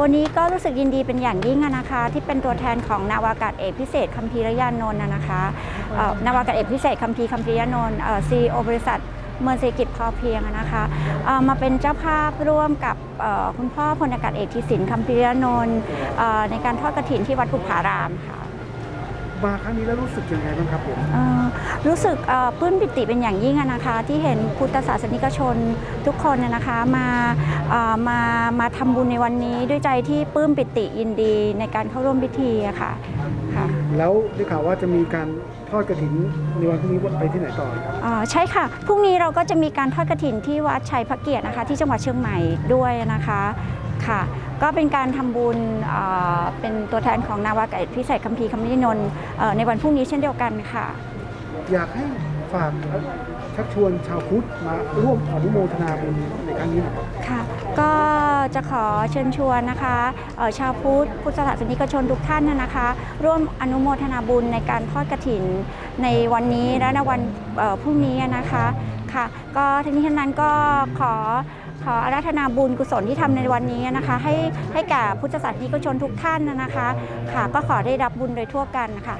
วันนี้ก็รู้สึกยินดีเป็นอย่างยิ่งนะคะ ที่เป็นตัวแทนของนาวากาศเอกพิเศษคัมภีรยานนท์นะคะนาวากาศเอกพิเศษคัมภีร์คัมภีรยานนท์ซีโอบริษัทเมืองเศรษฐกิจพอเพียงนะคะมาเป็นเจ้าภาพร่วมกับคุณพ่อพลอากาศเอกทิศินคัมภีรยานนท์ในการทอดกระถินที่วัดภูผารามค่ะ มาครั้งนี้แล้วรู้สึกยังไงบ้างครับผม เอ่อรู้สึกเอ่อปลื้มปิติเป็นอย่างยิ่งอะนะคะ ที่เห็นพุทธศาสนิกชนทุกคนนะนะคะมาเอ่อมามาทำบุญในวันนี้ด้วยใจที่ปลื้มปิติยินดีในการเข้าร่วมพิธีอะค่ะค่ะแล้วได้ข่าวว่าจะมีการทอดกระถินในวันพรุ่งนี้ไปที่ไหนต่อครับ เอ่อใช่ค่ะพรุ่งนี้เราก็จะมีการทอดกระถินที่วัดชัยพระเกียรตินะคะ ที่จังหวัดเชียงใหม่ด้วยนะคะค่ะ ก็เป็นการทำบุญเอ่อเป็น ตัวแทนของนาวากาศเอกพิเศษคัมภีร์คัมภีรนนท์เอ่อในวันพรุ่งนี้เช่นเดียวกันค่ะ อยากให้ฝากชักชวนชาวพุทธมาร่วมอนุโมทนาบุญในครั้งนี้หน่อยครับค่ะก็จะขอเชิญชวนนะคะเอ่อชาวพุทธพุทธศาสนิกชนทุกท่านนะนะคะ ร่วมอนุโมทนาบุญในการทอดกระถินในวันนี้และในวันเอ่อพรุ่งนี้นะคะค่ะ ก็ทั้งนี้ทั้งนั้นก็ขอ ขออาราธนาบุญกุศลที่ทำในวันนี้นะคะ ให้ให้แก่พุทธศาสนิกชนทุกท่านนะคะ ค่ะ ก็ขอได้รับบุญโดยทั่วกันนะคะ